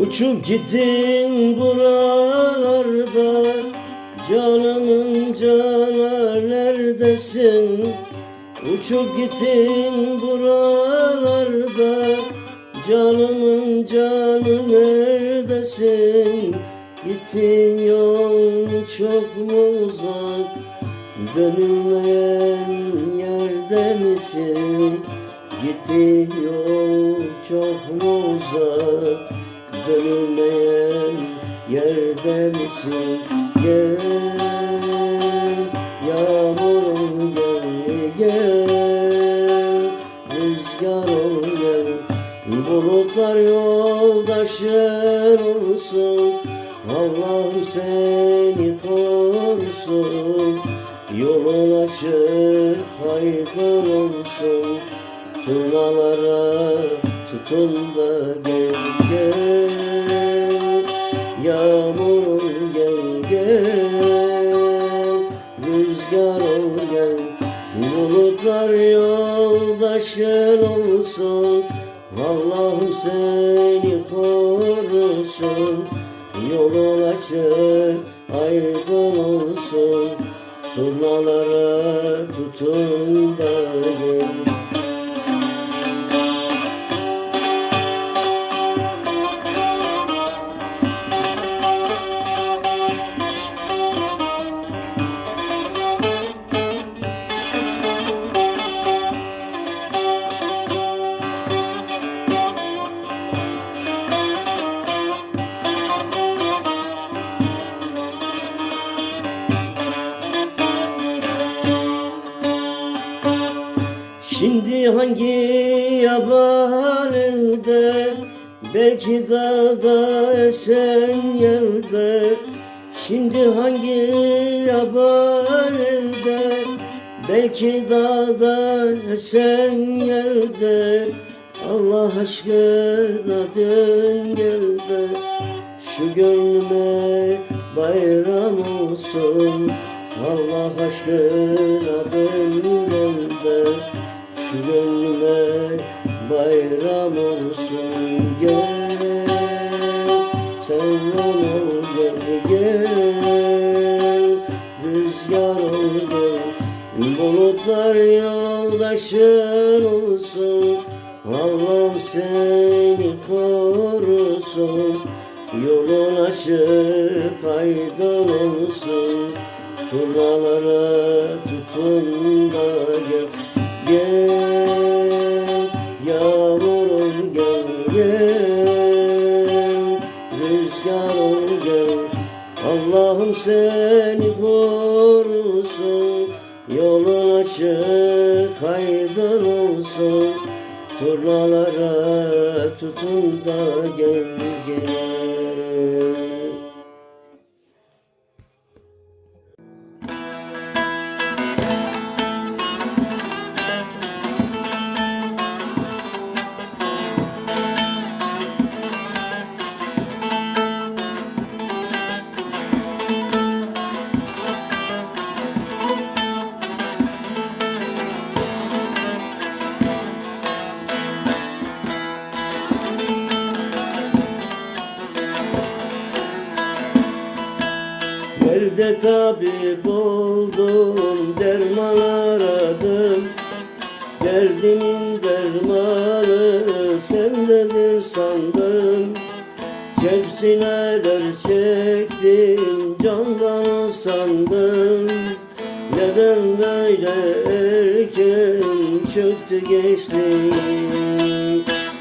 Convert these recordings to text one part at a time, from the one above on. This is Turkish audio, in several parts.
Uçup gittin buralarda Canımın cana neredesin? Uçup gittin buralarda Canımın canı neredesin? Gittin yol çok mu uzak Dönülmeyen yerde misin? Gittin yol çok mu uzak Dönülmeyen yerde misin? Gel Yağmurum gel gel. Rüzgar ol gel. Bulutlar yoldaşın olsun. Allah'ım seni korusun. Yolun açık aydın olsun. Turnalara tutun da gel gel Yağmurum gel gel. Rüzgar ol gel. Bulutlar yoldaşın olsun. Allah'ım seni korusun. Yolun açık aydın olsun. Turnalara tutun da gel Şimdi hangi yaban elde Belki dağda esen yerde. Şimdi hangi yaban elde Belki dağda esen yerde. Allah aşkına dön gel de Şu gönlüme bayram olsun. Allah aşkına dön gel de Gönlüme bayram olsun gel. Sen ol gel gel. Rüzgar ol gel Bulutlar yoldaşın olsun. Allah'ım seni korusun Yolun açık aydın olsun. Turnalara tutun da Gel Aydın olsun Turnalara tutun da gel gel Nerede tabip oldum derman aradım. Derdimin dermanı sendedir sandım. Çekçineler çektim candan sandım Neden böyle erken çöktü gençliğim?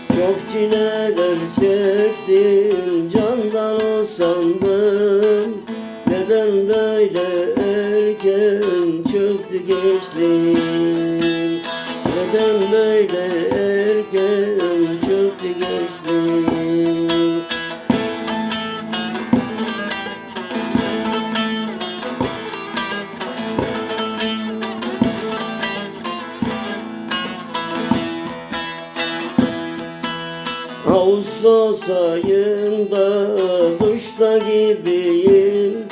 Çok çileler çektim candan sandım böyle erken çöktü gençliğim. Neden böyle erken çöktü gençliğim? Ağustos ayında duşta gibiyim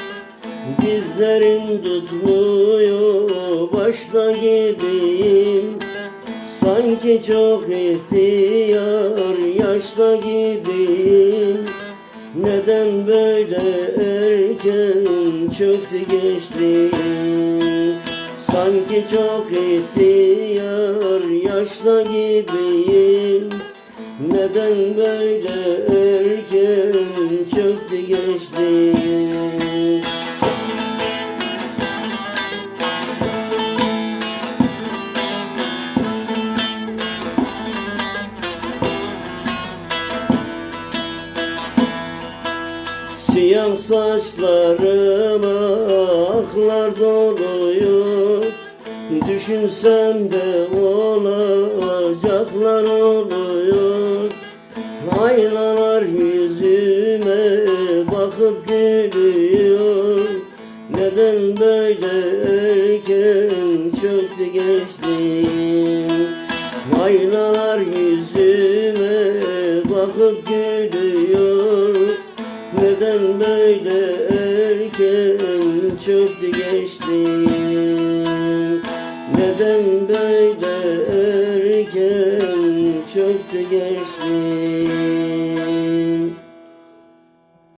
Dizlerim tutmuyor başta gibiyim. Sanki çok ihtiyar yaşta gibiyim. Neden böyle erken çöktü gençliğim? Sanki çok ihtiyar yaşta gibiyim. Neden böyle erken çöktü gençliğim saçlarıma aklar doluyor Düşünsem de olacaklar oluyor. Aynalar yüzüme bakıp gülüyor. Neden böyle erken çöktü gençliğim? Aynalar yüzüme Böyle erken çöktü gençliğim Neden böyle erken çöktü gençliğim